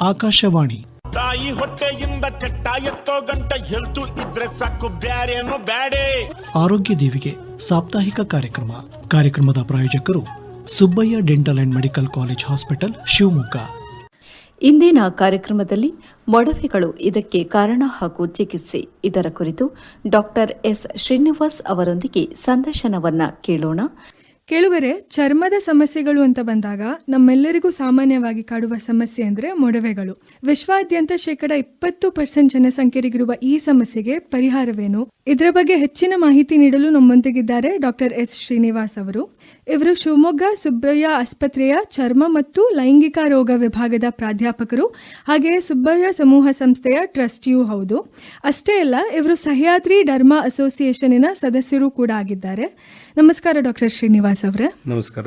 ಆಕಾಶವಾಣಿ. ತಾಯಿ ಹೊಟ್ಟೆಯಿಂದ ಚಟ್ಟ ಎತ್ತೋ ಗಂಟ ಹೆಲ್ತು ಇದ್ರೆ ಸಾಕು ಬ್ಯಾರೇನು ಬ್ಯಾಡೆ. ಆರೋಗ್ಯ ದೇವಿಗೆ ಸಾಪ್ತಾಹಿಕ ಕಾರ್ಯಕ್ರಮ. ಕಾರ್ಯಕ್ರಮದ ಪ್ರಾಯೋಜಕರು Subbaiah dental and medical college hospital Shivamogga. ಇಂದಿನ ಕಾರ್ಯಕ್ರಮದಲ್ಲಿ ಮೊಡವೆಗಳು ಇದಕ್ಕೆ ಕಾರಣ ಹಾಗೂ ಚಿಕಿತ್ಸೆ. ಇದರ ಕುರಿತು ಡಾಕ್ಟರ್ ಎಸ್ ಶ್ರೀನಿವಾಸ್ ಅವರೊಂದಿಗೆ ಸಂದರ್ಶನವನ್ನ ಕೇಳೋಣ. ಕೇಳುಗರೆ ಚರ್ಮದ ಸಮಸ್ಯೆಗಳು ಅಂತ ಬಂದಾಗ ನಮ್ಮೆಲ್ಲರಿಗೂ ಸಾಮಾನ್ಯವಾಗಿ ಕಾಡುವ ಸಮಸ್ಯೆ ಅಂದರೆ ಮೊಡವೆಗಳು. ವಿಶ್ವಾದ್ಯಂತ ಶೇಕಡ ಇಪ್ಪತ್ತು ಪರ್ಸೆಂಟ್ ಜನಸಂಖ್ಯರಿಗಿರುವ ಈ ಸಮಸ್ಯೆಗೆ ಪರಿಹಾರವೇನು? ಇದರ ಬಗ್ಗೆ ಹೆಚ್ಚಿನ ಮಾಹಿತಿ ನೀಡಲು ನಮ್ಮೊಂದಿಗಿದ್ದಾರೆ ಡಾಕ್ಟರ್ ಎಸ್ ಶ್ರೀನಿವಾಸ್ ಅವರು. ಇವರು ಶಿವಮೊಗ್ಗ ಸುಬ್ಬಯ್ಯ ಆಸ್ಪತ್ರೆಯ ಚರ್ಮ ಮತ್ತು ಲೈಂಗಿಕ ರೋಗ ವಿಭಾಗದ ಪ್ರಾಧ್ಯಾಪಕರು, ಹಾಗೆಯೇ ಸುಬ್ಬಯ್ಯ ಸಮೂಹ ಸಂಸ್ಥೆಯ ಟ್ರಸ್ಟಿಯೂ ಹೌದು. ಅಷ್ಟೇ ಅಲ್ಲ, ಇವರು ಸಹ್ಯಾದ್ರಿ ಡರ್ಮಾ ಅಸೋಸಿಯೇಷನಿನ ಸದಸ್ಯರು ಕೂಡ ಆಗಿದ್ದಾರೆ. ನಮಸ್ಕಾರ ಡಾಕ್ಟರ್ ಶ್ರೀನಿವಾಸ್ ಅವರೇ. ನಮಸ್ಕಾರ.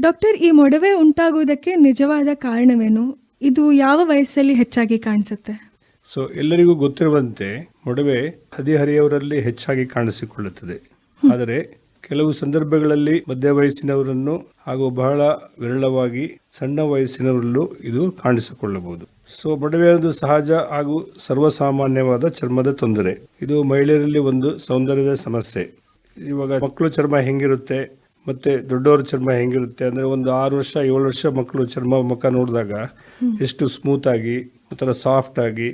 ಡಾಕ್ಟರ್ ಈ ಮೊಡವೆ ಉಂಟಾಗುವುದಕ್ಕೆ ನಿಜವಾದ ಕಾರಣವೇನು? ಇದು ಯಾವ ವಯಸ್ಸಲ್ಲಿ ಹೆಚ್ಚಾಗಿ ಕಾಣಿಸುತ್ತೆ? ಸೊ ಎಲ್ಲರಿಗೂ ಗೊತ್ತಿರುವಂತೆ ಮೊಡವೆ ಹದಿಹರಿಯವರಲ್ಲಿ ಹೆಚ್ಚಾಗಿ ಕಾಣಿಸಿಕೊಳ್ಳುತ್ತದೆ. ಆದರೆ ಕೆಲವು ಸಂದರ್ಭಗಳಲ್ಲಿ ಮಧ್ಯ ವಯಸ್ಸಿನವರನ್ನು ಹಾಗೂ ಬಹಳ ವಿರಳವಾಗಿ ಸಣ್ಣ ವಯಸ್ಸಿನವರಲ್ಲೂ ಇದು ಕಾಣಿಸಿಕೊಳ್ಳಬಹುದು. ಸೊ ಮೊಡವೆ ಒಂದು ಸಹಜ ಹಾಗೂ ಸರ್ವಸಾಮಾನ್ಯವಾದ ಚರ್ಮದ ತೊಂದರೆ. ಇದು ಮಹಿಳೆಯರಲ್ಲಿ ಒಂದು ಸೌಂದರ್ಯದ ಸಮಸ್ಯೆ. ಇವಾಗ ಮಕ್ಕಳು ಚರ್ಮ ಹೆಂಗಿರುತ್ತೆ ಮತ್ತೆ ದೊಡ್ಡವರ ಚರ್ಮ ಹೆಂಗಿರುತ್ತೆ ಅಂದ್ರೆ ಒಂದು ಆರು ವರ್ಷ ಏಳು ವರ್ಷ ಮಕ್ಕಳು ಚರ್ಮ ಮುಖ ನೋಡಿದಾಗ ಎಷ್ಟು ಸ್ಮೂತ್ ಆಗಿ ಒಂಥರ ಸಾಫ್ಟ್ ಆಗಿ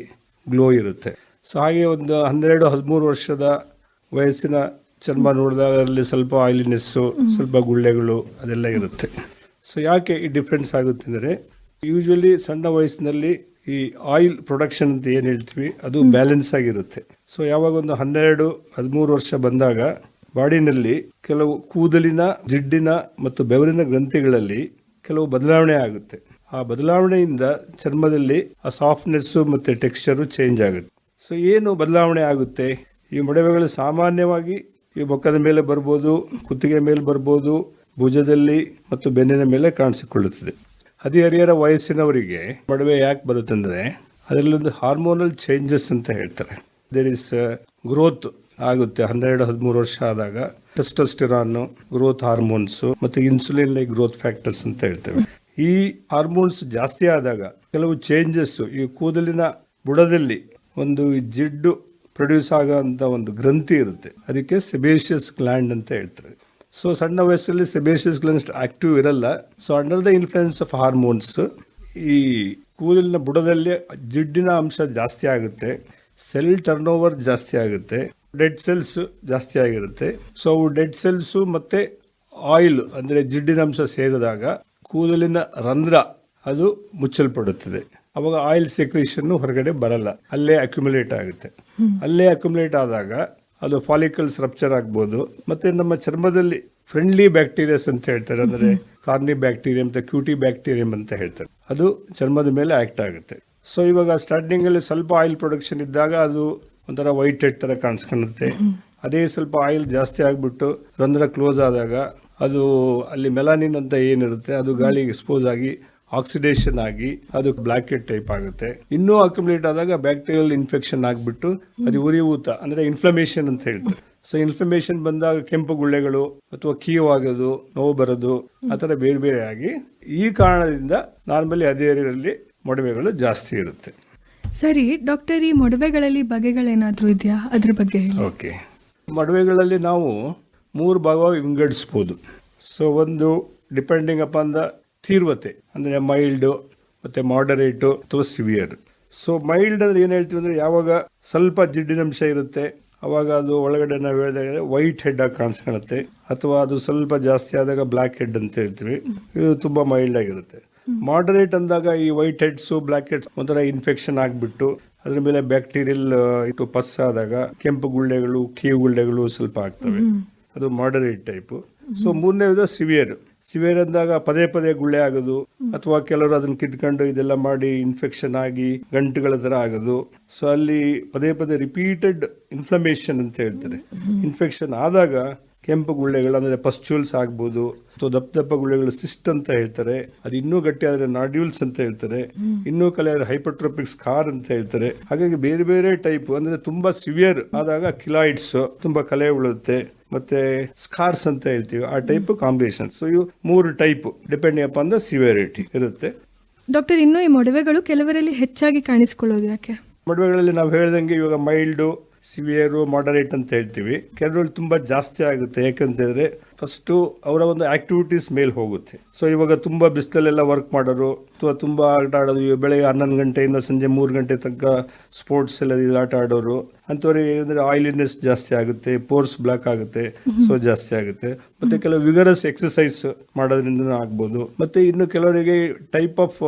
ಗ್ಲೋ ಇರುತ್ತೆ. ಸೊ ಹಾಗೆ ಒಂದು ಹನ್ನೆರಡು ಹದಿಮೂರು ವರ್ಷದ ವಯಸ್ಸಿನ ಚರ್ಮ ನೋಡಿದಾಗ ಅದರಲ್ಲಿ ಸ್ವಲ್ಪ ಆಯಿಲಿನೆಸ್ಸು ಸ್ವಲ್ಪ ಗುಳ್ಳೆಗಳು ಅದೆಲ್ಲ ಇರುತ್ತೆ. ಸೊ ಯಾಕೆ ಈ ಡಿಫ್ರೆನ್ಸ್ ಆಗುತ್ತೆ ಅಂದರೆ ಯೂಶ್ವಲಿ ಸಣ್ಣ ವಯಸ್ಸಿನಲ್ಲಿ ಈ ಆಯಿಲ್ ಪ್ರೊಡಕ್ಷನ್ ಅಂತ ಏನು ಹೇಳ್ತೀವಿ ಅದು ಬ್ಯಾಲೆನ್ಸ್ ಆಗಿರುತ್ತೆ. ಸೊ ಯಾವಾಗ ಒಂದು ಹನ್ನೆರಡು ಹದಿಮೂರು ವರ್ಷ ಬಂದಾಗ ಬಾಡಿನಲ್ಲಿ ಕೆಲವು ಕೂದಲಿನ, ಜಿಡ್ಡಿನ ಮತ್ತು ಬೆವರಿನ ಗ್ರಂಥಿಗಳಲ್ಲಿ ಕೆಲವು ಬದಲಾವಣೆ ಆಗುತ್ತೆ. ಆ ಬದಲಾವಣೆಯಿಂದ ಚರ್ಮದಲ್ಲಿ ಆ ಸಾಫ್ಟ್ನೆಸ್ಸು ಮತ್ತು ಟೆಕ್ಸ್ಚರು ಚೇಂಜ್ ಆಗುತ್ತೆ. ಸೊ ಏನು ಬದಲಾವಣೆ ಆಗುತ್ತೆ? ಈ ಮೊಡವೆಗಳು ಸಾಮಾನ್ಯವಾಗಿ ಈ ಮುಖದ ಮೇಲೆ ಬರ್ಬೋದು ಕುತ್ತಿಗೆ ಮೇಲೆ ಬರ್ಬೋದು, ಭುಜದಲ್ಲಿ ಮತ್ತು ಬೆನ್ನಿನ ಮೇಲೆ ಕಾಣಿಸಿಕೊಳ್ಳುತ್ತದೆ. ಹದಿಹರಿಯರ ವಯಸ್ಸಿನವರಿಗೆ ಮೊಡವೆ ಯಾಕೆ ಬರುತ್ತಂದರೆ, ಅದರಲ್ಲಿ ಒಂದು ಹಾರ್ಮೋನಲ್ ಚೇಂಜಸ್ ಅಂತ ಹೇಳ್ತಾರೆ. ದೇರ್ ಇಸ್ ಗ್ರೋತ್ ಆಗುತ್ತೆ. ಹನ್ನೆರಡು, ಹದಿಮೂರು ವರ್ಷ ಆದಾಗ ಟೆಸ್ಟೋಸ್ಟಿರಾನ್ ಗ್ರೋತ್ ಹಾರ್ಮೋನ್ಸ್ ಮತ್ತು ಇನ್ಸುಲಿನ್ ಲೈಕ್ ಗ್ರೋತ್ ಫ್ಯಾಕ್ಟರ್ಸ್ ಅಂತ ಹೇಳ್ತೇವೆ. ಈ ಹಾರ್ಮೋನ್ಸ್ ಜಾಸ್ತಿ ಆದಾಗ ಕೆಲವು ಚೇಂಜಸ್ ಈ ಕೂದಲಿನ ಬುಡದಲ್ಲಿ ಒಂದು ಜಿಡ್ಡು ಪ್ರೊಡ್ಯೂಸ್ ಆಗೋಂಥ ಒಂದು ಗ್ರಂಥಿ ಇರುತ್ತೆ. ಅದಕ್ಕೆ ಸೆಬೇಷಿಯಸ್ ಗ್ಲ್ಯಾಂಡ್ ಅಂತ ಹೇಳ್ತಾರೆ. ಸೊ ಸಣ್ಣ ವಯಸ್ಸಲ್ಲಿ ಸೆಬೇಷಿಯಸ್ ಗ್ಲ್ಯಾಂಡ್ ಆಕ್ಟಿವ್ ಇರಲ್ಲ. So under the influence of hormones ಈ ಕೂದಲಿನ ಬುಡದಲ್ಲಿ ಜಿಡ್ಡಿನ ಅಂಶ ಜಾಸ್ತಿ ಆಗುತ್ತೆ. ಸೆಲ್ ಟರ್ನ್ ಜಾಸ್ತಿ ಆಗುತ್ತೆ. ಡೆಡ್ ಸೆಲ್ಸ್ ಜಾಸ್ತಿ ಆಗಿರುತ್ತೆ. ಸೊ ಅವು ಡೆಡ್ ಸೆಲ್ಸು ಮತ್ತು ಆಯಿಲ್ ಅಂದರೆ ಜಿಡ್ಡಿನ ಅಂಶ ಸೇರಿದಾಗ ಕೂದಲಿನ ರಂಧ್ರ ಅದು ಮುಚ್ಚಲ್ಪಡುತ್ತದೆ. ಅವಾಗ ಆಯಿಲ್ ಸೆಕ್ರೇಷನ್ ಹೊರಗಡೆ ಬರಲ್ಲ. ಅಲ್ಲೇ ಅಕ್ಯುಮುಲೇಟ್ ಆಗುತ್ತೆ. ಅಲ್ಲೇ ಅಕ್ಯುಮುಲೇಟ್ ಆದಾಗ ಅದು ಫಾಲಿಕಲ್ಸ್ ರಪ್ಚರ್ ಆಗ್ಬೋದು. ಮತ್ತು ನಮ್ಮ ಚರ್ಮದಲ್ಲಿ ಫ್ರೆಂಡ್ಲಿ ಬ್ಯಾಕ್ಟೀರಿಯಾಸ್ ಅಂತ ಹೇಳ್ತಾರೆ. ಅಂದರೆ ಕಾರ್ನಿ ಬ್ಯಾಕ್ಟೀರಿಯಂ ಮತ್ತು ಕ್ಯೂಟಿ ಬ್ಯಾಕ್ಟೀರಿಯಂ ಅಂತ ಹೇಳ್ತಾರೆ. ಅದು ಚರ್ಮದ ಮೇಲೆ ಆ್ಯಕ್ಟ್ ಆಗುತ್ತೆ. ಸೊ ಇವಾಗ ಸ್ಟಾರ್ಟಿಂಗಲ್ಲಿ ಸ್ವಲ್ಪ ಆಯಿಲ್ ಪ್ರೊಡಕ್ಷನ್ ಇದ್ದಾಗ ಅದು ಒಂಥರ ವೈಟ್ ಹೆಡ್ ಥರ ಕಾಣಿಸ್ಕೊಳ್ಳುತ್ತೆ ಅದೇ ಸ್ವಲ್ಪ ಆಯಿಲ್ ಜಾಸ್ತಿ ಆಗಿಬಿಟ್ಟು ರಂಧ್ರ ಕ್ಲೋಸ್ ಆದಾಗ ಅದು ಅಲ್ಲಿ ಮೆಲಾನಿನ್ ಅಂತ ಏನಿರುತ್ತೆ ಅದು ಗಾಳಿಗೆ ಎಕ್ಸ್ಪೋಸ್ ಆಗಿ ಆಕ್ಸಿಡೇಷನ್ ಆಗಿ ಅದು ಬ್ಲಾಕ್ ಹೆಡ್ ಟೈಪ್ ಆಗುತ್ತೆ. ಇನ್ನೂ ಅಕ್ಯುಮುಲೇಟ್ ಆದಾಗ ಬ್ಯಾಕ್ಟೀರಿಯಲ್ ಇನ್ಫೆಕ್ಷನ್ ಆಗಿಬಿಟ್ಟು ಅದು ಉರಿ ಊತ ಅಂದರೆ ಇನ್ಫ್ಲಮೇಷನ್ ಅಂತ ಹೇಳ್ತಾರೆ. ಸೊ ಇನ್ಫ್ಲಮೇಷನ್ ಬಂದಾಗ ಕೆಂಪು ಗುಳ್ಳೆಗಳು ಅಥವಾ ಕೀವಾಗೋದು ನೋವು ಬರೋದು, ಆ ಥರ ಬೇರೆ ಬೇರೆ ಆಗಿ ಈ ಕಾರಣದಿಂದ ನಾರ್ಮಲಿ ಹದಿಹರೆಯರಲ್ಲಿ ಮೊಡವೆಗಳು ಜಾಸ್ತಿ ಇರುತ್ತೆ. ಸರಿ, ಡಾಕ್ಟರ್, ಈ ಮೊಡವೆಗಳಲ್ಲಿ ಬಗೆಗಳೇನಾದರೂ ಇದೆಯಾ? ಅದ್ರ ಬಗ್ಗೆ ಹೇಳಿ. ಓಕೆ. ಮಡುವೆಗಳಲ್ಲಿ ನಾವು ಮೂರು ಭಾಗವಾಗಿ ವಿಂಗಡಿಸ್ಬೋದು. ಸೊ ಒಂದು ಡಿಪೆಂಡಿಂಗ್ ಅಪಾನ್ ದ ತೀವ್ರತೆ ಅಂದರೆ ಮೈಲ್ಡ್ ಮತ್ತೆ ಮಾಡರೇಟು ಅಥವಾ ಸಿವಿಯರ್ ಸೊ ಮೈಲ್ಡ್ ಅಂದ್ರೆ ಏನು ಹೇಳ್ತೀವಿ ಅಂದ್ರೆ ಯಾವಾಗ ಸ್ವಲ್ಪ ಜಿಡ್ಡಿನಂಶ ಇರುತ್ತೆ, ಅವಾಗ ಅದು ಒಳಗಡೆ ನಾವು ಹೇಳಿದಾಗ ವೈಟ್ ಹೆಡ್ ಆಗಿ ಕಾಣಿಸ್ಕೊಳುತ್ತೆ ಅಥವಾ ಅದು ಸ್ವಲ್ಪ ಜಾಸ್ತಿ ಆದಾಗ ಬ್ಲ್ಯಾಕ್ ಹೆಡ್ ಅಂತ ಹೇಳ್ತೀವಿ. ಇದು ತುಂಬಾ ಮೈಲ್ಡ್ ಆಗಿರುತ್ತೆ. ಮಾಡರೇಟ್ ಅಂದಾಗ ಈ ವೈಟ್ ಹೆಡ್ಸ್ ಬ್ಲ್ಯಾಕ್ ಹೆಡ್ಸ್ ಒಂಥರ ಇನ್ಫೆಕ್ಷನ್ ಆಗಿಬಿಟ್ಟು ಅದ್ರ ಮೇಲೆ ಬ್ಯಾಕ್ಟೀರಿಯಲ್ ಇದು ಪಸ್ ಆದಾಗ ಕೆಂಪು ಗುಳ್ಳೆಗಳು ಕೀವು ಗುಳ್ಳೆಗಳು ಸ್ವಲ್ಪ ಆಗ್ತವೆ. ಅದು ಮಾಡರೇಟ್ ಟೈಪ್ ಸೊ ಮೂರನೇ ವಿಧ ಸಿವಿಯರ್ ಸಿವಿಯರ್ ಅಂದಾಗ ಪದೇ ಪದೇ ಗುಳ್ಳೆ ಆಗೋದು ಅಥವಾ ಕೆಲವರು ಅದನ್ನ ಕಿತ್ಕೊಂಡು ಇದೆಲ್ಲ ಮಾಡಿ ಇನ್ಫೆಕ್ಷನ್ ಆಗಿ ಗಂಟುಗಳ ತರ ಆಗೋದು. ಸೊ ಅಲ್ಲಿ ಪದೇ ಪದೇ ರಿಪೀಟೆಡ್ ಇನ್ಫ್ಲಮೇಷನ್ ಅಂತ ಹೇಳ್ತಾರೆ. ಇನ್ಫೆಕ್ಷನ್ ಆದಾಗ ಕೆಂಪು ಗುಳ್ಳೆಗಳು ಅಂದರೆ ಪಸ್ಚೂಲ್ಸ್ ಆಗ್ಬೋದು ಅಥವಾ ದಪ್ಪ ದಪ್ಪ ಗುಳ್ಳೆಗಳು ಸಿಸ್ಟ್ ಅಂತ ಹೇಳ್ತಾರೆ. ಅದು ಇನ್ನೂ ಗಟ್ಟಿ ಆದರೆ ನಾಡ್ಯೂಲ್ಸ್ ಅಂತ ಹೇಳ್ತಾರೆ. ಇನ್ನೂ ಕಲೆ ಆದರೆ ಹೈಪರ್ಟ್ರೋಪಿಕ್ ಸ್ಕಾರ್ ಅಂತ ಹೇಳ್ತಾರೆ. ಹಾಗಾಗಿ ಬೇರೆ ಬೇರೆ ಟೈಪ್ ಅಂದರೆ ತುಂಬಾ ಸಿವಿಯರ್ ಆದಾಗ ಕಿಲಾಯ್ಡ್ಸ್ ತುಂಬಾ ಕಲೆ ಉಳುತ್ತೆ. ಮತ್ತೆ ಸ್ಕಾರ್ಸ್ ಅಂತ ಹೇಳ್ತೀವಿ. ಆ ಟೈಪ್ ಕಾಂಬಿನೇಷನ್ ಸೊ ಇವು ಮೂರು type. Depending up the severity ಇರುತ್ತೆ. ಡಾಕ್ಟರ್ ಇನ್ನೂ ಈ ಮೊಡವೆಗಳು ಕೆಲವರಲ್ಲಿ ಹೆಚ್ಚಾಗಿ ಕಾಣಿಸಿಕೊಳ್ಳೋದು ಯಾಕೆ? ಮೊಡವೆಗಳಲ್ಲಿ ನಾವು ಹೇಳ್ದಂಗೆ ಇವಾಗ ಮೈಲ್ಡು ಸಿವಿಯರು ಮಾಡರೇಟ್ ಅಂತ ಹೇಳ್ತೀವಿ. ಕೆಲವರಲ್ಲಿ ತುಂಬ ಜಾಸ್ತಿ ಆಗುತ್ತೆ. ಯಾಕಂತಂದರೆ ಫಸ್ಟು ಅವರ ಒಂದು ಆಕ್ಟಿವಿಟೀಸ್ ಮೇಲೆ ಹೋಗುತ್ತೆ. ಸೊ ಇವಾಗ ತುಂಬ ಬಿಸಿಲಲ್ಲೆಲ್ಲ ವರ್ಕ್ ಮಾಡೋರು ಅಥವಾ ತುಂಬ ಆಟ ಆಡೋದು ಬೆಳಗ್ಗೆ ಹನ್ನೊಂದು ಗಂಟೆಯಿಂದ ಸಂಜೆ ಮೂರು ಗಂಟೆ ತನಕ ಸ್ಪೋರ್ಟ್ಸ್ ಎಲ್ಲ ಇದು ಆಟ ಆಡೋರು. ಅಂಥವ್ರಿಗೆ ಏನಂದರೆ ಆಯಿಲಿನೆಸ್ ಜಾಸ್ತಿ ಆಗುತ್ತೆ ಪೋರ್ಸ್ ಬ್ಲಾಕ್ ಆಗುತ್ತೆ ಸೊ ಜಾಸ್ತಿ ಆಗುತ್ತೆ. ಮತ್ತು ಕೆಲವು ವಿಗರಸ್ ಎಕ್ಸಸೈಸ್ ಮಾಡೋದ್ರಿಂದ ಆಗ್ಬೋದು. ಮತ್ತು ಇನ್ನು ಕೆಲವರಿಗೆ ಟೈಪ್ ಆಫ್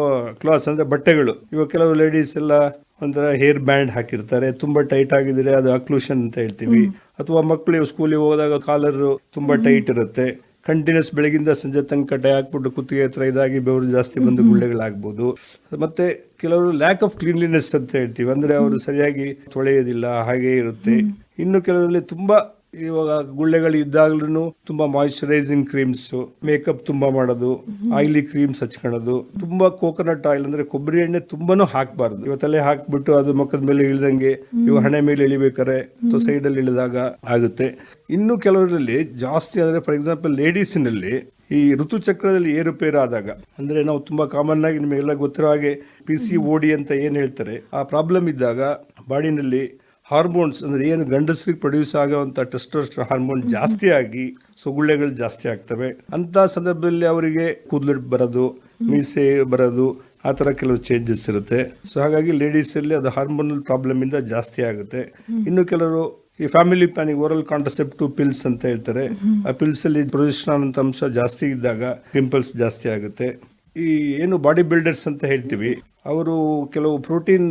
ಕ್ಲಾಸ್ ಅಂದರೆ ಬಟ್ಟೆಗಳು. ಇವಾಗ ಕೆಲವು ಲೇಡೀಸ್ ಎಲ್ಲ ಒಂಥರ ಹೇರ್ ಬ್ಯಾಂಡ್ ಹಾಕಿರ್ತಾರೆ. ತುಂಬಾ ಟೈಟ್ ಆಗಿದ್ರೆ ಅದು ಅಕ್ಲೂಷನ್ ಅಂತ ಹೇಳ್ತೀವಿ. ಅಥವಾ ಮಕ್ಕಳು ಸ್ಕೂಲಿಗೆ ಹೋದಾಗ ಕಾಲರ್ ತುಂಬಾ ಟೈಟ್ ಇರುತ್ತೆ. ಕಂಟಿನ್ಯೂಸ್ ಬೆಳಗಿಂದ ಸಂಜೆ ತನಕ ಟೈ ಹಾಕ್ಬಿಟ್ಟು ಕುತ್ತಿಗೆ ಹತ್ರ ಇದಾಗಿ ಬೆವರು ಜಾಸ್ತಿ ಬಂದು ಗುಳ್ಳೆಗಳಾಗ್ಬೋದು. ಮತ್ತೆ ಕೆಲವರು ಲ್ಯಾಕ್ ಆಫ್ ಕ್ಲೀನ್ಲಿನೆಸ್ ಅಂತ ಹೇಳ್ತೀವಿ. ಅಂದ್ರೆ ಅವರು ಸರಿಯಾಗಿ ತೊಳೆಯೋದಿಲ್ಲ ಹಾಗೆ ಇರುತ್ತೆ. ಇನ್ನು ಕೆಲವರಲ್ಲಿ ತುಂಬಾ ಇವಾಗ ಗುಳ್ಳೆಗಳು ಇದ್ದಾಗ್ಲೂ ತುಂಬಾ ಮಾಯಿಶ್ಚರೈಸಿಂಗ್ ಕ್ರೀಮ್ಸ್ ಮೇಕಪ್ ತುಂಬಾ ಮಾಡೋದು ಆಯಿಲಿ ಕ್ರೀಮ್ಸ್ ಹಚ್ಕೊಳ್ಳೋದು ತುಂಬಾ ಕೋಕೋನಟ್ ಆಯಿಲ್ ಅಂದ್ರೆ ಕೊಬ್ಬರಿ ಎಣ್ಣೆ ತುಂಬಾನು ಹಾಕಬಾರ್ದು. ಇವತ್ತಲ್ಲೇ ಹಾಕ್ಬಿಟ್ಟು ಅದು ಮುಖದ ಮೇಲೆ ಇಳಿದಂಗೆ ಇವಾಗ ಹಣೆ ಮೇಲೆ ಇಳಿಬೇಕಾರೆ ಅಥವಾ ಸೈಡ್ ಅಲ್ಲಿ ಇಳಿದಾಗ ಆಗುತ್ತೆ. ಇನ್ನು ಕೆಲವರಲ್ಲಿ ಜಾಸ್ತಿ ಅಂದ್ರೆ ಫಾರ್ ಎಕ್ಸಾಂಪಲ್ ಲೇಡೀಸಿನಲ್ಲಿ ಈ ಋತುಚಕ್ರದಲ್ಲಿ ಏರುಪೇರು ಆದಾಗ ಅಂದ್ರೆ ನಾವು ತುಂಬಾ ಕಾಮನ್ ಆಗಿ ನಿಮಗೆಲ್ಲ ಗೊತ್ತಿರೋ ಹಾಗೆ ಪಿ ಸಿ ಓಡಿ ಅಂತ ಏನ್ ಹೇಳ್ತಾರೆ ಆ ಪ್ರಾಬ್ಲಮ್ ಇದ್ದಾಗ ಬಾಡಿನಲ್ಲಿ ಹಾರ್ಮೋನ್ಸ್ ಅಂದರೆ ಏನು ಗಂಡಸರಿಗೆ ಪ್ರೊಡ್ಯೂಸ್ ಆಗೋವಂಥ ಟೆಸ್ಟೋಸ್ಟ್ ಹಾರ್ಮೋನ್ ಜಾಸ್ತಿ ಆಗಿ ಸುಗುಳ್ಳೆಗಳು ಜಾಸ್ತಿ ಆಗ್ತವೆ. ಅಂಥ ಸಂದರ್ಭದಲ್ಲಿ ಅವರಿಗೆ ಕೂದಲು ಬರೋದು ಮೀಸೆ ಬರೋದು ಆ ಥರ ಕೆಲವು ಚೇಂಜಸ್ ಇರುತ್ತೆ. ಸೊ ಹಾಗಾಗಿ ಲೇಡೀಸಲ್ಲಿ ಅದು ಹಾರ್ಮೋನಲ್ ಪ್ರಾಬ್ಲಮ್ ಇಂದ ಜಾಸ್ತಿ ಆಗುತ್ತೆ. ಇನ್ನು ಕೆಲವರು ಈ family planning oral contraceptive pills ಅಂತ ಹೇಳ್ತಾರೆ. ಆ ಪಿಲ್ಸಲ್ಲಿ ಪ್ರೊಜೆಸ್ಟ್ರಾನ್ ಅಂತ ಅಂಶ ಜಾಸ್ತಿ ಇದ್ದಾಗ ಪಿಂಪಲ್ಸ್ ಜಾಸ್ತಿ ಆಗುತ್ತೆ. ಈ ಏನು ಬಾಡಿ ಬಿಲ್ಡರ್ಸ್ ಅಂತ ಹೇಳ್ತೀವಿ ಅವರು ಕೆಲವು ಪ್ರೋಟೀನ್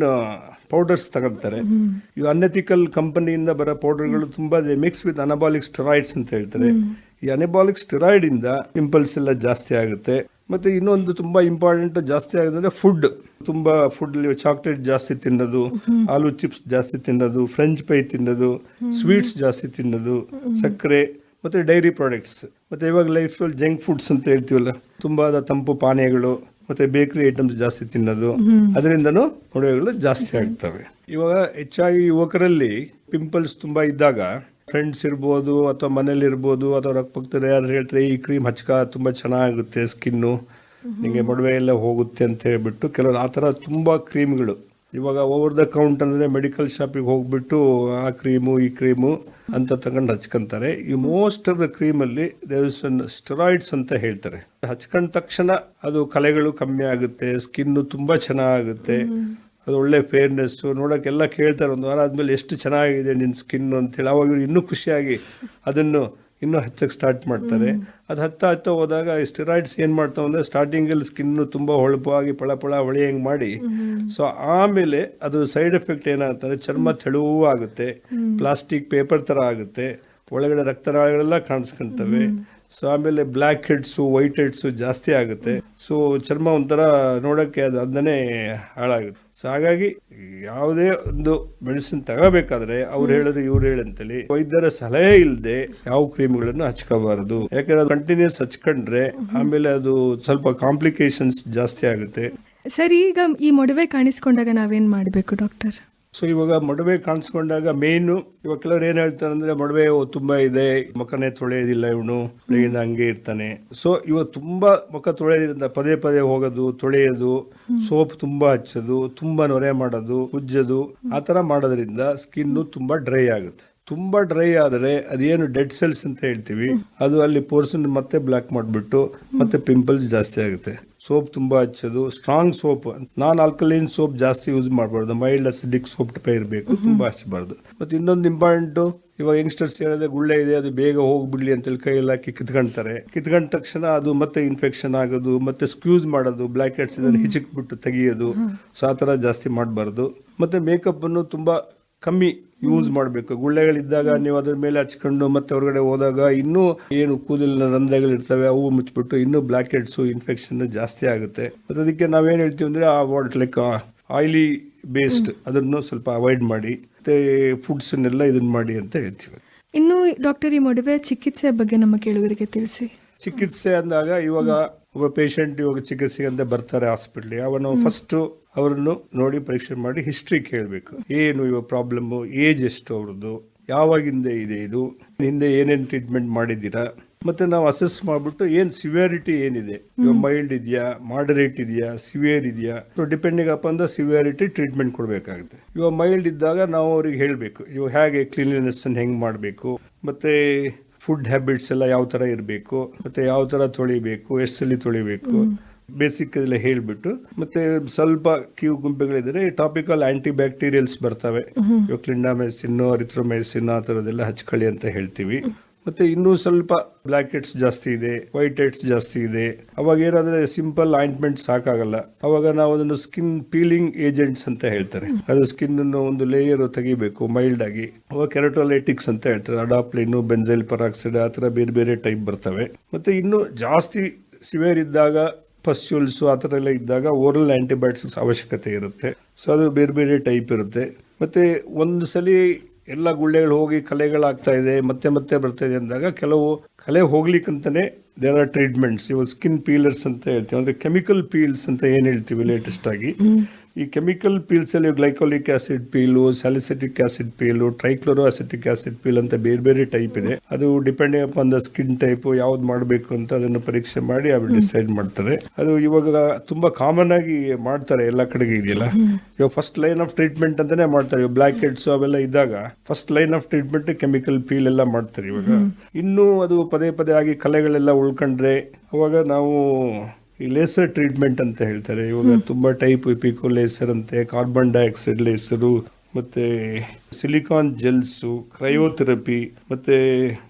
ಪೌಡರ್ಸ್ ತಗೋತಾರೆ. ಇವು ಅನ್ಎಥಿಕಲ್ ಕಂಪನಿಯಿಂದ ಬರೋ ಪೌಡರ್ಗಳು ತುಂಬ ಮಿಕ್ಸ್ ವಿತ್ ಅನಬಾಲಿಕ್ ಸ್ಟೆರಾಯ್ಡ್ಸ್ ಅಂತ ಹೇಳ್ತಾರೆ. ಈ ಅನಬಾಲಿಕ್ ಸ್ಟೆರಾಯ್ಡ್ ಇಂದ ಪಿಂಪಲ್ಸ್ ಎಲ್ಲ ಜಾಸ್ತಿ ಆಗುತ್ತೆ. ಮತ್ತೆ ಇನ್ನೊಂದು ತುಂಬಾ ಇಂಪಾರ್ಟೆಂಟ್ ಜಾಸ್ತಿ ಆಗೋದಂದ್ರೆ ಫುಡ್ ತುಂಬಾ ಫುಡ್ ಅಲ್ಲಿ ಚಾಕ್ಲೇಟ್ ಜಾಸ್ತಿ ತಿನ್ನೋದು ಆಲೂ ಚಿಪ್ಸ್ ಜಾಸ್ತಿ ತಿನ್ನೋದು ಫ್ರೆಂಚ್ ಪೈ ತಿನ್ನೋದು ಸ್ವೀಟ್ಸ್ ಜಾಸ್ತಿ ತಿನ್ನೋದು ಸಕ್ಕರೆ ಮತ್ತೆ ಡೈರಿ ಪ್ರಾಡಕ್ಟ್ಸ್ ಮತ್ತೆ ಇವಾಗ ಲೈಫ್ ಜಂಕ್ ಫುಡ್ಸ್ ಅಂತ ಹೇಳ್ತೀವಲ್ಲ ತುಂಬಾದ ತಂಪು ಪಾನೀಯಗಳು ಮತ್ತೆ ಬೇಕರಿ ಐಟಮ್ಸ್ ಜಾಸ್ತಿ ತಿನ್ನೋದು ಅದರಿಂದನೂ ಮೊಡವೆಗಳು ಜಾಸ್ತಿ ಆಗ್ತವೆ. ಇವಾಗ ಹೆಚ್ಚಾಗಿ ಯುವಕರಲ್ಲಿ ಪಿಂಪಲ್ಸ್ ತುಂಬಾ ಇದ್ದಾಗ ಫ್ರೆಂಡ್ಸ್ ಇರ್ಬೋದು ಅಥವಾ ಮನೇಲಿ ಇರ್ಬೋದು ಅಥವಾ ಅಕ್ಕಪಕ್ಕದಲ್ಲಿ ಯಾರು ಹೇಳ್ತಾರೆ ಈ ಕ್ರೀಮ್ ಹಚ್ಕ ತುಂಬಾ ಚೆನ್ನಾಗಿರುತ್ತೆ ಸ್ಕಿನ್ನು ನಿಮಗೆ ಮೊಡವೆ ಎಲ್ಲ ಹೋಗುತ್ತೆ ಅಂತ ಹೇಳ್ಬಿಟ್ಟು ಕೆಲವರು ಆ ಥರ ತುಂಬ ಕ್ರೀಮ್ಗಳು ಇವಾಗ ಓವರ್ ದ ಕೌಂಟ್ ಅಂದರೆ ಮೆಡಿಕಲ್ ಶಾಪಿಗೆ ಹೋಗ್ಬಿಟ್ಟು ಆ ಕ್ರೀಮು ಈ ಕ್ರೀಮು ಅಂತ ತಗೊಂಡು ಹಚ್ಕೊಂತಾರೆ. ಈ ಮೋಸ್ಟ್ ಆಫ್ ದ ಕ್ರೀಮಲ್ಲಿ ಸ್ಟೆರಾಯ್ಡ್ಸ್ ಅಂತ ಹೇಳ್ತಾರೆ. ಹಚ್ಕೊಂಡ ತಕ್ಷಣ ಅದು ಕಲೆಗಳು ಕಮ್ಮಿ ಆಗುತ್ತೆ ಸ್ಕಿನ್ನು ತುಂಬ ಚೆನ್ನಾಗುತ್ತೆ. ಅದು ಒಳ್ಳೆ ಫೇರ್ನೆಸ್ಸು ನೋಡೋಕ್ಕೆಲ್ಲ ಕೇಳ್ತಾರೆ. ಒಂದು ವಾರ ಆದಮೇಲೆ ಎಷ್ಟು ಚೆನ್ನಾಗಿದೆ ನಿನ್ನ ಸ್ಕಿನ್ನು ಅಂತೇಳಿ ಅವಾಗ ಇನ್ನೂ ಖುಷಿಯಾಗಿ ಅದನ್ನು ಇನ್ನೂ ಹಚ್ಚಕ್ಕೆ ಸ್ಟಾರ್ಟ್ ಮಾಡ್ತಾರೆ. ಅದು ಹತ್ತಾ ಹತ್ತಾ ಹೋದಾಗ ಸ್ಟಿರಾಯ್ಡ್ಸ್ ಏನು ಮಾಡ್ತಾವೆ ಅಂದರೆ ಸ್ಟಾರ್ಟಿಂಗಲ್ಲಿ ಸ್ಕಿನ್ನು ತುಂಬ ಹೊಳಪಾಗಿ ಪಳ ಪಳ ಹೊಳೆಯಂಗೆ ಮಾಡಿ. ಸೊ ಆಮೇಲೆ ಅದು ಸೈಡ್ ಎಫೆಕ್ಟ್ ಏನಾಗ್ತಂದ್ರೆ ಚರ್ಮ ತೆಳುವೂ ಆಗುತ್ತೆ ಪ್ಲಾಸ್ಟಿಕ್ ಪೇಪರ್ ಥರ ಆಗುತ್ತೆ. ಒಳಗಡೆ ರಕ್ತನಾಳಗಳೆಲ್ಲ ಕಾಣಿಸ್ಕೊಂತವೆ. ಸೊ ಆಮೇಲೆ ಬ್ಲ್ಯಾಕ್ ಹೆಡ್ಸು ವೈಟ್ ಹೆಡ್ಸು ಜಾಸ್ತಿ ಆಗುತ್ತೆ. ಸೊ ಚರ್ಮ ಒಂಥರ ನೋಡೋಕ್ಕೆ ಅದು ಅದನ್ನೇ ಹಾಳಾಗುತ್ತೆ. ಸೊ ಹಾಗಾಗಿ ಯಾವುದೇ ಒಂದು ಮೆಡಿಸಿನ್ ತಗೋಬೇಕಾದ್ರೆ ಅವ್ರು ಹೇಳಿದ್ರೆ ಇವ್ರು ಹೇಳಂತೇಳಿ ವೈದ್ಯರ ಸಲಹೆ ಇಲ್ಲದೆ ಯಾವ ಕ್ರೀಮ್ಗಳನ್ನು ಹಚ್ಕೋಬಾರದು. ಯಾಕಂದ್ರೆ ಕಂಟಿನ್ಯೂಸ್ ಹಚ್ಕೊಂಡ್ರೆ ಆಮೇಲೆ ಅದು ಸ್ವಲ್ಪ ಕಾಂಪ್ಲಿಕೇಶನ್ಸ್ ಜಾಸ್ತಿ ಆಗುತ್ತೆ. ಸರಿ ಈಗ ಈ ಮೊಡವೆ ಕಾಣಿಸ್ಕೊಂಡಾಗ ನಾವೇನ್ ಮಾಡಬೇಕು ಡಾಕ್ಟರ್ ಸೊ ಇವಾಗ ಮೊಡವೆ ಕಾಣಿಸ್ಕೊಂಡಾಗ ಮೇಯ್ನು ಇವಾಗ ಕೆಲವ್ರು ಏನ್ ಹೇಳ್ತಾರೆ ಅಂದ್ರೆ ಮೊಡವೆ ತುಂಬಾ ಇದೆ, ಮುಖನೇ ತೊಳೆಯೋದಿಲ್ಲ ಇವನು ಬೆಳಗಿಂದ ಹಂಗೆ ಇರ್ತಾನೆ. ಸೊ ಇವಾಗ ತುಂಬಾ ಮುಖ ತೊಳೆಯೋದ್ರಿಂದ ಪದೇ ಪದೇ ಹೋಗೋದು, ತೊಳೆಯೋದು, ಸೋಪ್ ತುಂಬಾ ಹಚ್ಚೋದು, ತುಂಬಾ ನೊರೆ ಮಾಡೋದು, ಉಜ್ಜೋದು, ಆ ತರ ಮಾಡೋದ್ರಿಂದ ಸ್ಕಿನ್ ತುಂಬಾ ಡ್ರೈ ಆಗುತ್ತೆ. ತುಂಬಾ ಡ್ರೈ ಆದರೆ ಅದೇನು ಡೆಡ್ ಸೆಲ್ಸ್ ಅಂತ ಹೇಳ್ತೀವಿ. ಅದು ಅಲ್ಲಿ ಪೋರ್ಸನ್ ಮತ್ತೆ ಬ್ಲ್ಯಾಕ್ ಮಾಡಿಬಿಟ್ಟು ಮತ್ತೆ ಪಿಂಪಲ್ಸ್ ಜಾಸ್ತಿ ಆಗುತ್ತೆ. ಸೋಪ್ ತುಂಬಾ ಹಚ್ಚೋದು strong soap non alkaline soap ಜಾಸ್ತಿ ಯೂಸ್ ಮಾಡಬಾರ್ದು. ಮೈಲ್ಡ್ ಅಸಿಡಿಕ್ ಸೋಪ್ ಟೈಪ್ ಇರಬೇಕು. ತುಂಬಾ ಹಚ್ಚಬಾರ್ದು. ಮತ್ತೆ ಇನ್ನೊಂದು ಇಂಪಾರ್ಟೆಂಟ್ ಇವಾಗ ಯಂಗ್ಸ್ಟರ್ಸ್ ಹೇಳಿದ್ರೆ ಗುಳ್ಳೆ ಇದೆ ಅದು ಬೇಗ ಹೋಗ್ಬಿಡ್ಲಿ ಅಂತೇಳಿ ಕೈಯಲ್ಲಿ ಹಾಕಿ ಕಿತ್ಕೊಂತಾರೆ. ಕಿತ್ಕೊಂಡ ತಕ್ಷಣ ಅದು ಮತ್ತೆ ಇನ್ಫೆಕ್ಷನ್ ಆಗೋದು ಮತ್ತೆ ಸ್ಕ್ಯೂಸ್ ಮಾಡೋದು ಬ್ಲ್ಯಾಕ್ ಹೆಡ್ಸ್ ಇದನ್ನು ಹಿಚಕ್ಬಿಟ್ಟು ತೆಗಿಯೋದು. ಸೊ ಆ ಥರ ಜಾಸ್ತಿ ಮಾಡಬಾರ್ದು. ಮತ್ತೆ ಮೇಕಪ್ ಅನ್ನು ತುಂಬಾ ಕಮ್ಮಿ ಯೂಸ್ ಮಾಡಬೇಕು. ಗುಳ್ಳೆಗಳಿದ್ದಾಗ ನೀವು ಅದ್ರ ಮೇಲೆ ಹಚ್ಕೊಂಡು ಮತ್ತೆ ಹೊರಗಡೆ ಹೋದಾಗ ಇನ್ನೂ ಏನು ಕೂದಲಿನ ರಂಧ್ರಗಳಿರ್ತವೆ ಅವು ಮುಚ್ಚಿಬಿಟ್ಟು ಇನ್ನೂ ಬ್ಲ್ಯಾಕ್ ಹೆಡ್ಸು ಇನ್ಫೆಕ್ಷನ್ ಜಾಸ್ತಿ ಆಗುತ್ತೆ. ಮತ್ತೆ ಅದಕ್ಕೆ ನಾವೇನು ಹೇಳ್ತೀವಿ ಅಂದ್ರೆ ಆ ವಾಟ್ ಲೈಕ್ ಆಯಿಲಿ ಬೇಸ್ಡ್ ಅದನ್ನು ಸ್ವಲ್ಪ ಅವಾಯ್ಡ್ ಮಾಡಿ ಮತ್ತೆ ಫುಡ್ಸನ್ನೆಲ್ಲ ಇದನ್ನ ಮಾಡಿ ಅಂತ ಹೇಳ್ತೀವಿ. ಇನ್ನು ಡಾಕ್ಟರ್ ಈ ಮೊಡವೆ ಚಿಕಿತ್ಸೆ ಬಗ್ಗೆ ನಮ್ಮ ಕೇಳುಗರಿಗೆ ತಿಳಿಸಿ. ಚಿಕಿತ್ಸೆ ಅಂದಾಗ ಇವಾಗ ಒಬ್ಬ ಪೇಷಂಟ್ ಇವಾಗ ಚಿಕಿತ್ಸೆಗೆ ಅಂತ ಬರ್ತಾರೆ ಹಾಸ್ಪಿಟ್ಲಿಗೆ ಅವನು ಫಸ್ಟ್ ಅವರನ್ನು ನೋಡಿ ಪರೀಕ್ಷೆ ಮಾಡಿ ಹಿಸ್ಟ್ರಿ ಕೇಳಬೇಕು. ಏನು ಇವಾಗ ಪ್ರಾಬ್ಲಮ್ಮು ಏಜ್ ಎಷ್ಟು ಅವ್ರದ್ದು? ಯಾವಾಗಿಂದ ಇದೆ ಇದು? ಹಿಂದೆ ಏನೇನು ಟ್ರೀಟ್ಮೆಂಟ್ ಮಾಡಿದ್ದೀರಾ? ಮತ್ತೆ ನಾವು ಅಸೆಸ್ ಮಾಡ್ಬಿಟ್ಟು ಏನು ಸಿವಿಯರಿಟಿ ಏನಿದೆ? ಇವಾಗ ಮೈಲ್ಡ್ ಇದೆಯಾ? ಮಾಡರೇಟ್ ಇದೆಯಾ? ಸಿವಿಯರ್ ಇದೆಯಾ? So depending upon the severity treatment ಕೊಡಬೇಕಾಗುತ್ತೆ. ಇವಾಗ ಮೈಲ್ಡ್ ಇದ್ದಾಗ ನಾವು ಅವ್ರಿಗೆ ಹೇಳಬೇಕು. ಇವಾಗ ಹೇಗೆ ಕ್ಲೀನ್ಲಿನೆಸ್ ಅನ್ನು ಹೆಂಗ್ ಮಾಡಬೇಕು? ಮತ್ತೆ ಫುಡ್ ಹ್ಯಾಬಿಟ್ಸ್ ಎಲ್ಲ ಯಾವ ತರ ಇರಬೇಕು? ಮತ್ತೆ ಯಾವ ತರ ತೊಳಿಬೇಕು? ಎಷ್ಟಲ್ಲಿ ತೊಳಿಬೇಕು? ಬೇಸಿಕ್ ಎಲ್ಲ ಹೇಳ್ಬಿಟ್ಟು, ಮತ್ತೆ ಸ್ವಲ್ಪ ಕ್ಯೂ ಗುಂಪೆಗಳಿದ್ರೆ ಟಾಪಿಕಲ್ ಆಂಟಿ ಬ್ಯಾಕ್ಟೀರಿಯಲ್ಸ್ ಬರ್ತವೆ. ಕ್ಲಿಂಡಾಮೆಸಿನ್ ಅರಿಥ್ರೊಮೆಸಿನ್ ಆ ಥರದ್ದೆಲ್ಲ ಹಚ್ಕೊಳ್ಳಿ ಅಂತ ಹೇಳ್ತೀವಿ. ಮತ್ತೆ ಇನ್ನೂ ಸ್ವಲ್ಪ ಬ್ಲ್ಯಾಕ್ ಹೆಡ್ಸ್ ಜಾಸ್ತಿ ಇದೆ ವೈಟ್ ಹೆಡ್ಸ್ ಜಾಸ್ತಿ ಇದೆ. ಅವಾಗ ಏನಾದ್ರೆ ಸಿಂಪಲ್ ಆಯಿಂಟ್ಮೆಂಟ್ ಸಾಕಾಗಲ್ಲ. ಅವಾಗ ನಾವು ಅದನ್ನು ಸ್ಕಿನ್ ಪೀಲಿಂಗ್ ಏಜೆಂಟ್ಸ್ ಅಂತ ಹೇಳ್ತಾರೆ. ಅದು ಸ್ಕಿನ್ ಅನ್ನು ಒಂದು ಲೇಯರ್ ತೆಗಿಬೇಕು ಮೈಲ್ಡ್ ಆಗಿ. ಅವಾಗ ಕೆರಟೋಲೈಟಿಕ್ಸ್ ಅಂತ ಹೇಳ್ತಾರೆ. ಅಡಾಪ್ಲಿನ್ ಬೆಂಜೈಲ್ ಪರಾಕ್ಸೈಡ್ ಆ ಥರ ಬೇರೆ ಬೇರೆ ಟೈಪ್ ಬರ್ತವೆ. ಮತ್ತೆ ಇನ್ನು ಜಾಸ್ತಿ ಸಿವಿಯರ್ ಇದ್ದಾಗ ಪಸ್ಟ್ಯೂಲ್ಸ್ ಆ ಥರ ಎಲ್ಲ ಇದ್ದಾಗ ಓರಲ್ ಆ್ಯಂಟಿಬಯೋಟಿಕ್ಸ್ ಅವಶ್ಯಕತೆ ಇರುತ್ತೆ. ಸೊ ಅದು ಬೇರೆ ಬೇರೆ ಟೈಪ್ ಇರುತ್ತೆ. ಮತ್ತು ಒಂದು ಸಲ ಎಲ್ಲ ಗುಳ್ಳೆಗಳು ಹೋಗಿ ಕಲೆಗಳಾಗ್ತಾ ಇದೆ, ಮತ್ತೆ ಮತ್ತೆ ಬರ್ತಾ ಇದೆ ಅಂದಾಗ ಕೆಲವು ಕಲೆ ಹೋಗ್ಲಿಕ್ಕಂತಲೇ ದೇರ್ ಆರ್ ಟ್ರೀಟ್ಮೆಂಟ್ಸ್ ಇವಾಗ ಸ್ಕಿನ್ ಪೀಲರ್ಸ್ ಅಂತ ಹೇಳ್ತೀವಿ. ಅಂದರೆ ಕೆಮಿಕಲ್ ಪೀಲ್ಸ್ ಅಂತ ಏನು ಹೇಳ್ತೀವಿ ಲೇಟೆಸ್ಟ್ ಆಗಿ. ಈ ಕೆಮಿಕಲ್ ಪೀಲ್ಸ್ ಅಲ್ಲಿ glycolic acid peel salicylic acid peel trichloroacetic acid peel ಅಂತ ಬೇರೆ ಬೇರೆ ಟೈಪ್ ಇದೆ. ಅದು depending upon the skin type ಯಾವ್ದು ಮಾಡಬೇಕು ಅಂತ ಅದನ್ನು ಪರೀಕ್ಷೆ ಮಾಡಿ ಅವ್ರು ಡಿಸೈಡ್ ಮಾಡ್ತಾರೆ. ಅದು ಇವಾಗ ತುಂಬಾ ಕಾಮನ್ ಆಗಿ ಮಾಡ್ತಾರೆ ಎಲ್ಲ ಕಡೆಗೆ ಇದೆಯಲ್ಲ. ಇವಾಗ ಫಸ್ಟ್ ಲೈನ್ ಆಫ್ ಟ್ರೀಟ್ಮೆಂಟ್ ಅಂತಾನೆ ಮಾಡ್ತಾರೆ. ಬ್ಲಾಕ್ ಹೆಡ್ಸ್ ಅವೆಲ್ಲ ಇದ್ದಾಗ first line of treatment chemical peel ಎಲ್ಲ ಮಾಡ್ತಾರೆ ಇವಾಗ. ಇನ್ನೂ ಅದು ಪದೇ ಪದೇ ಆಗಿ ಕಲೆಗಳೆಲ್ಲ ಉಳ್ಕೊಂಡ್ರೆ ಅವಾಗ ನಾವು ಈ ಲೇಸರ್ ಟ್ರೀಟ್ಮೆಂಟ್ ಅಂತ ಹೇಳ್ತಾರೆ. ಇವಾಗ ತುಂಬಾ ಟೈಪ್ ಪಿಕೋ ಲೇಸರ್ ಅಂತೆ ಕಾರ್ಬನ್ ಡೈಆಕ್ಸೈಡ್ ಲೇಸರು ಮತ್ತೆ ಸಿಲಿಕಾನ್ ಜೆಲ್ಸು ಕ್ರಯೋಥೆರಪಿ ಮತ್ತೆ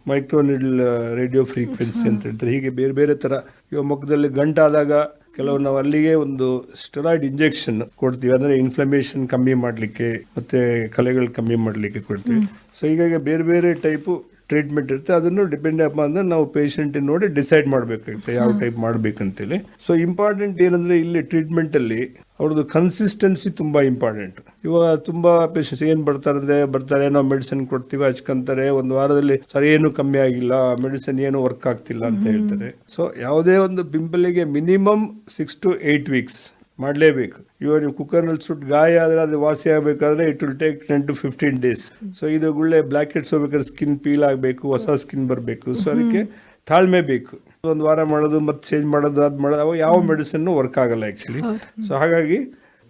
ಮೈಕ್ರೋನಿಡಲ್ ರೇಡಿಯೋ ಫ್ರೀಕ್ವೆನ್ಸಿ ಅಂತ ಹೇಳ್ತಾರೆ. ಹೀಗೆ ಬೇರೆ ಬೇರೆ ತರ. ಇವಾಗ ಮುಖದಲ್ಲಿ ಗಂಟಾದಾಗ ಕೆಲವು ನಾವು ಅಲ್ಲಿಗೆ ಒಂದು ಸ್ಟೆರಾಯ್ಡ್ ಇಂಜೆಕ್ಷನ್ ಕೊಡ್ತೀವಿ. ಅಂದ್ರೆ ಇನ್ಫ್ಲಮೇಷನ್ ಕಮ್ಮಿ ಮಾಡಲಿಕ್ಕೆ ಮತ್ತೆ ಕಲೆಗಳು ಕಮ್ಮಿ ಮಾಡಲಿಕ್ಕೆ ಕೊಡ್ತೀವಿ. ಸೊ ಹೀಗಾಗಿ ಬೇರೆ ಬೇರೆ ಟೈಪು ಟ್ರೀಟ್ಮೆಂಟ್ ಇರುತ್ತೆ ಅದನ್ನು ಡಿಪೆಂಡ್ ಅಪ್ ಅಂದ್ರೆ ನಾವು ಪೇಷಂಟ್ ನೋಡಿ ಡಿಸೈಡ್ ಮಾಡ್ಬೇಕಾಗುತ್ತೆ ಯಾವ ಟೈಪ್ ಮಾಡ್ಬೇಕಂತೇಳಿ. ಸೊ ಇಂಪಾರ್ಟೆಂಟ್ ಏನಂದ್ರೆ ಇಲ್ಲಿ ಟ್ರೀಟ್ಮೆಂಟ್ ಅಲ್ಲಿ ಅವ್ರದ್ದು ಕನ್ಸಿಸ್ಟೆನ್ಸಿ ತುಂಬಾ ಇಂಪಾರ್ಟೆಂಟ್ ಇವಾಗ ತುಂಬಾ ಪೇಷಂಟ್ಸ್ ಏನ್ ಬರ್ತಾರೆ ಅಂದ್ರೆ ಬರ್ತಾರೆ ನಾವು ಮೆಡಿಸಿನ್ ಕೊಡ್ತೀವಿ ಹಚ್ಕೊಂತಾರೆ ಒಂದು ವಾರದಲ್ಲಿ ಸರಿ ಏನು ಕಮ್ಮಿ ಆಗಿಲ್ಲ ಮೆಡಿಸಿನ್ ಏನು ವರ್ಕ್ ಆಗ್ತಿಲ್ಲ ಅಂತ ಹೇಳ್ತಾರೆ. ಸೊ ಯಾವುದೇ ಒಂದು ಪಿಂಪಲ್ಗೆ minimum six to eight weeks ಮಾಡಲೇಬೇಕು. ಇವಾಗ ನೀವು ಕುಕ್ಕರ್ನಲ್ಲಿ ಸುಟ್ಟು ಗಾಯ ಆದರೆ ಅದು ವಾಸಿ ಆಗಬೇಕಾದ್ರೆ it will take ten to fifteen days so ಇದು ಗುಳ್ಳೆ ಬ್ಲ್ಯಾಕ್ ಹೆಡ್ಸ್ ಹೋಗ್ಬೇಕಾದ್ರೆ ಸ್ಕಿನ್ ಪೀಲ್ ಆಗಬೇಕು ಹೊಸ ಸ್ಕಿನ್ ಬರಬೇಕು. ಸೊ ಅದಕ್ಕೆ ತಾಳ್ಮೆ ಬೇಕು. ಒಂದು ವಾರ ಮಾಡೋದು ಮತ್ತೆ ಚೇಂಜ್ ಮಾಡೋದು ಅದು ಮಾಡೋದು ಅವಾಗ ಯಾವ ಮೆಡಿಸಿನ್ ವರ್ಕ್ ಆಗಲ್ಲ ಆ್ಯಕ್ಚುಲಿ ಸೊ ಹಾಗಾಗಿ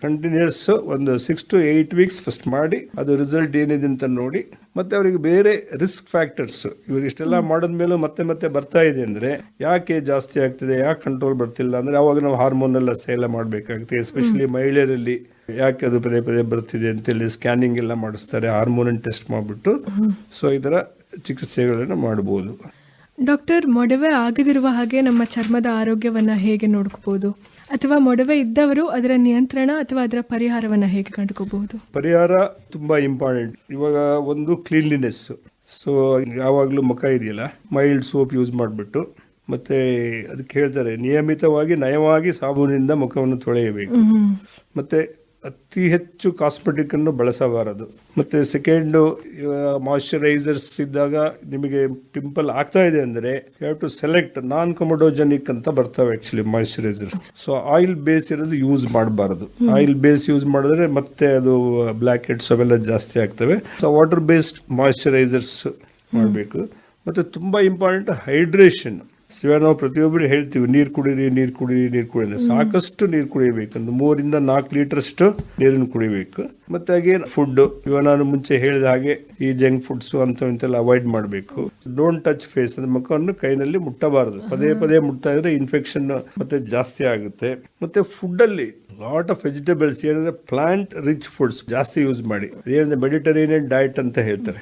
ಕಂಟಿನ್ಯೂಸ್ ಒಂದು six to eight weeks first ಮಾಡಿ ಅದು ರಿಸಲ್ಟ್ ಏನಿದೆ ಅಂತ ನೋಡಿ. ಮತ್ತೆ ಅವರಿಗೆ ಬೇರೆ ರಿಸ್ಕ್ ಫ್ಯಾಕ್ಟರ್ಸ್ ಇವಾಗ ಇಷ್ಟೆಲ್ಲ ಮಾಡಿದ್ಮೇಲೂ ಮತ್ತೆ ಮತ್ತೆ ಬರ್ತಾ ಇದೆ ಅಂದ್ರೆ ಯಾಕೆ ಜಾಸ್ತಿ ಆಗ್ತಿದೆ ಯಾಕೆ ಕಂಟ್ರೋಲ್ ಬರ್ತಿಲ್ಲ ಅಂದ್ರೆ ಅವಾಗ ನಾವು ಹಾರ್ಮೋನ್ ಎಲ್ಲ ಸೇಲ ಮಾಡಬೇಕಾಗುತ್ತೆ. ಎಸ್ಪೆಷಲಿ ಮಹಿಳೆಯರಲ್ಲಿ ಯಾಕೆ ಅದು ಪದೇ ಪದೇ ಬರ್ತಿದೆ ಅಂತೇಳಿ ಸ್ಕ್ಯಾನಿಂಗ್ ಎಲ್ಲ ಮಾಡಿಸ್ತಾರೆ ಹಾರ್ಮೋನ್ ಟೆಸ್ಟ್ ಮಾಡಿಬಿಟ್ಟು. ಸೊ ಇದರ ಚಿಕಿತ್ಸೆಗಳನ್ನು ಮಾಡಬಹುದು ಡಾಕ್ಟರ್ ಮೊಡವೆ ಆಗದಿರುವ ಹಾಗೆ ನಮ್ಮ ಚರ್ಮದ ಆರೋಗ್ಯವನ್ನು ಹೇಗೆ ನೋಡ್ಕೋಬಹುದು ಅಥವಾ ಮೊಡವೆ ಇದ್ದವರು ಅದರ ನಿಯಂತ್ರಣ ಅಥವಾ ಅದರ ಪರಿಹಾರವನ್ನು ಹೇಗೆ ಕಂಡುಕೋಬಹುದು ಪರಿಹಾರ ತುಂಬಾ ಇಂಪಾರ್ಟೆಂಟ್ ಇವಾಗ ಒಂದು ಕ್ಲೀನ್ಲಿನೆಸ್ ಸೊ ಯಾವಾಗಲೂ ಮುಖ ಇದೆಯಲ್ಲ ಮೈಲ್ಡ್ ಸೋಪ್ ಯೂಸ್ ಮಾಡಿಬಿಟ್ಟು ಮತ್ತೆ ಅದಕ್ಕೆ ಹೇಳ್ತಾರೆ ನಿಯಮಿತವಾಗಿ ನಯವಾಗಿ ಸಾಬೂನಿಂದ ಮುಖವನ್ನು ತೊಳೆಯಬೇಕು. ಮತ್ತೆ ಅತಿ ಹೆಚ್ಚು ಕಾಸ್ಮೆಟಿಕ್ ಅನ್ನು ಬಳಸಬಾರದು. ಮತ್ತೆ ಸೆಕೆಂಡ್ ಮಾಯಶ್ಚರೈಸರ್ಸ್ ಇದ್ದಾಗ ನಿಮಗೆ ಪಿಂಪಲ್ ಆಗ್ತಾ ಇದೆ ಅಂದ್ರೆ you have to select non comedogenic ಅಂತ ಬರ್ತವೆ actually moisturiser so oil base ಇರೋದು ಯೂಸ್ ಮಾಡಬಾರದು. ಆಯಿಲ್ ಬೇಸ್ ಯೂಸ್ ಮಾಡಿದ್ರೆ ಮತ್ತೆ ಅದು ಬ್ಲ್ಯಾಕ್ ಹೆಡ್ಸ್ ಅವೆಲ್ಲ ಜಾಸ್ತಿ ಆಗ್ತವೆ. ಸೊ ವಾಟರ್ ಬೇಸ್ಡ್ ಮಾಯಶ್ಚರೈಸರ್ಸ್ ಮಾಡಬೇಕು. ಮತ್ತೆ ತುಂಬಾ ಇಂಪಾರ್ಟೆಂಟ್ ಹೈಡ್ರೇಷನ್ ಇವಾಗ ನಾವು ಪ್ರತಿಯೊಬ್ಬರು ಹೇಳ್ತೀವಿ ನೀರು ಕುಡೀರಿ ನೀರು ಕುಡೀರಿ ನೀರು ಕುಡಿದ್ರೆ ಸಾಕಷ್ಟು ನೀರು ಕುಡಿಯಬೇಕು. ಒಂದು ಮೂರಿಂದ ನಾಲ್ಕು ಲೀಟರ್ ಅಷ್ಟು ನೀರನ್ನು ಕುಡಿಬೇಕು. ಮತ್ತೆ ಅಗೇನ್ ಫುಡ್ ಇವಾಗ ನಾನು ಮುಂಚೆ ಹೇಳಿದ ಹಾಗೆ ಈ ಜಂಕ್ ಫುಡ್ಸ್ ಅಂತ ಇಂತೆಲ್ಲ ಅವಾಯ್ಡ್ ಮಾಡಬೇಕು. ಡೋಂಟ್ ಟಚ್ ಫೇಸ್ ಅಂದ್ರೆ ಮುಖವನ್ನು ಕೈನಲ್ಲಿ ಮುಟ್ಟಬಾರದು. ಪದೇ ಪದೇ ಮುಟ್ತಾ ಇದ್ರೆ ಇನ್ಫೆಕ್ಷನ್ ಮತ್ತೆ ಜಾಸ್ತಿ ಆಗುತ್ತೆ. ಮತ್ತೆ ಫುಡ್ ಅಲ್ಲಿ ಲಾಟ್ ಆಫ್ ವೆಜಿಟೇಬಲ್ಸ್ ಏನಂದ್ರೆ ಪ್ಲಾಂಟ್ ರಿಚ್ ಫುಡ್ಸ್ ಜಾಸ್ತಿ ಯೂಸ್ ಮಾಡಿ. ಏನಂದ್ರೆ ಮೆಡಿಟರೇನಿಯನ್ ಡಯಟ್ ಅಂತ ಹೇಳ್ತಾರೆ.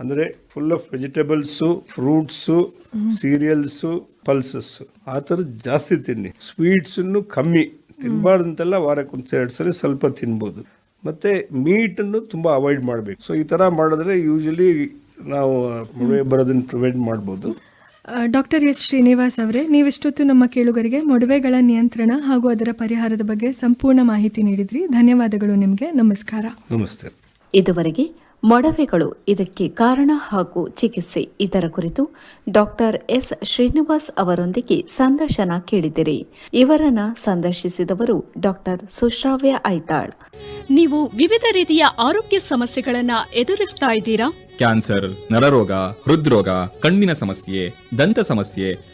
ಅಂದ್ರೆ full of vegetables fruits cereals pulses ಆ ಥರ ಜಾಸ್ತಿ ತಿನ್ನಿ. ಸ್ವೀಟ್ಸನ್ನು ಕಮ್ಮಿ. ತಿನ್ನಬಾರ್ದಂತೆಲ್ಲ ವಾರಕ್ಕೊಂದು ವಾರಕ್ಕೆ ಒಂದು ಎರಡು ಸರಿ ಸ್ವಲ್ಪ ತಿನ್ಬೋದು. ಮತ್ತು ಮೀಟನ್ನು ತುಂಬ ಅವಾಯ್ಡ್ ಮಾಡಬೇಕು. ಸೊ ಈ ಥರ ಮಾಡಿದ್ರೆ ಯೂಶಲಿ ನಾವು ಮೊಡವೆ ಬರೋದನ್ನು ಪ್ರಿವೆಂಟ್ ಮಾಡ್ಬೋದು. ಡಾಕ್ಟರ್ ಎಸ್ ಶ್ರೀನಿವಾಸ್ ಅವರೇ ನೀವಿಷ್ಟೊತ್ತು ನಮ್ಮ ಕೇಳುಗರಿಗೆ ಮೊಡವೆಗಳ ನಿಯಂತ್ರಣ ಹಾಗೂ ಅದರ ಪರಿಹಾರದ ಬಗ್ಗೆ ಸಂಪೂರ್ಣ ಮಾಹಿತಿ ನೀಡಿದ್ರಿ. ಧನ್ಯವಾದಗಳು ನಿಮಗೆ. ನಮಸ್ಕಾರ. ನಮಸ್ತೆ. ಇದುವರೆಗೆ ಮೊಡವೆಗಳು ಇದಕ್ಕೆ ಕಾರಣ ಹಾಗೂ ಚಿಕಿತ್ಸೆ. ಇದರ ಕುರಿತು ಡಾಕ್ಟರ್ ಎಸ್. ಶ್ರೀನಿವಾಸ್ ಅವರೊಂದಿಗೆ ಸಂದರ್ಶನ ಕೇಳಿದಿರಿ. ಇವರನ್ನ ಸಂದರ್ಶಿಸಿದವರು ಡಾಕ್ಟರ್ ಸುಶ್ರಾವ್ಯ ಐತಾಳ್. ನೀವು ವಿವಿಧ ರೀತಿಯ ಆರೋಗ್ಯ ಸಮಸ್ಯೆಗಳನ್ನ ಎದುರಿಸ್ತಾ ಇದ್ದೀರಾ? ಕ್ಯಾನ್ಸರ್ ನರರೋಗ ಹೃದ್ರೋಗ ಕಣ್ಣಿನ ಸಮಸ್ಯೆ ದಂತ ಸಮಸ್ಯೆ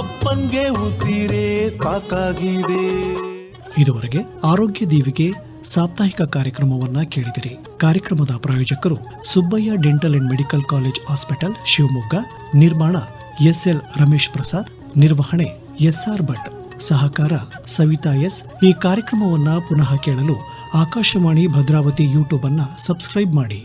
ಅಪ್ಪನ್ಗೆ ಉಸಿರೇ ಸಾಕಾಗಿದೆ. ಇದುವರೆಗೆ ಆರೋಗ್ಯ ದೀವಿಗೆ ಸಾಪ್ತಾಹಿಕ ಕಾರ್ಯಕ್ರಮವನ್ನ ಕೇಳಿದಿರಿ. ಕಾರ್ಯಕ್ರಮದ ಪ್ರಾಯೋಜಕರು Subbaiah dental and medical college hospital, Shivamogga. ನಿರ್ಮಾಣ ಎಸ್ಎಲ್ ರಮೇಶ್ ಪ್ರಸಾದ್. ನಿರ್ವಹಣೆ ಎಸ್ಆರ್ ಭಟ್. ಸಹಕಾರ ಸವಿತಾ ಎಸ್. ಈ ಕಾರ್ಯಕ್ರಮವನ್ನ ಪುನಃ ಕೇಳಲು ಆಕಾಶವಾಣಿ ಭದ್ರಾವತಿ ಯೂಟ್ಯೂಬ್ ಅನ್ನ ಸಬ್ಸ್ಕ್ರೈಬ್ ಮಾಡಿ.